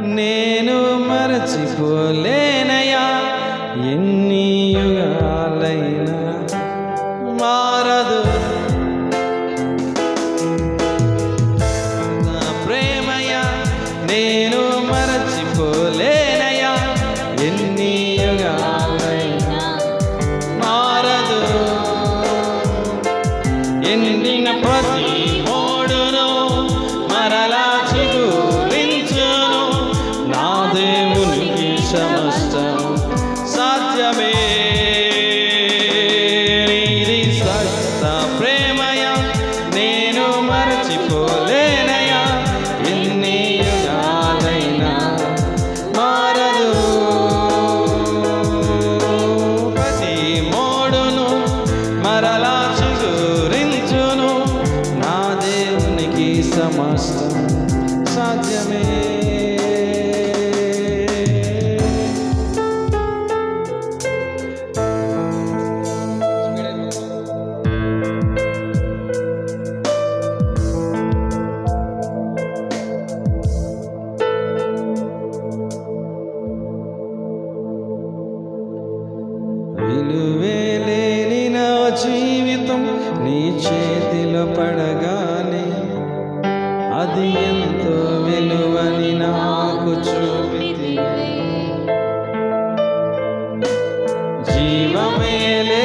నేను మరచిపోలేనయా ఎన్ని యుగాలైనా మారదు. నా ప్రేమయా నేను మరచిపోలేనయా ఎన్ని యుగాలైనా మారదు. ఎండిన ప్రతి ఓడును మరలా సమస్తం సాధ్యమే. విలువేలేని నా జీవితం నీ చేతిలో పడగానే అది ఎంతో విలువని నాకు చూపితే. జీవమేలే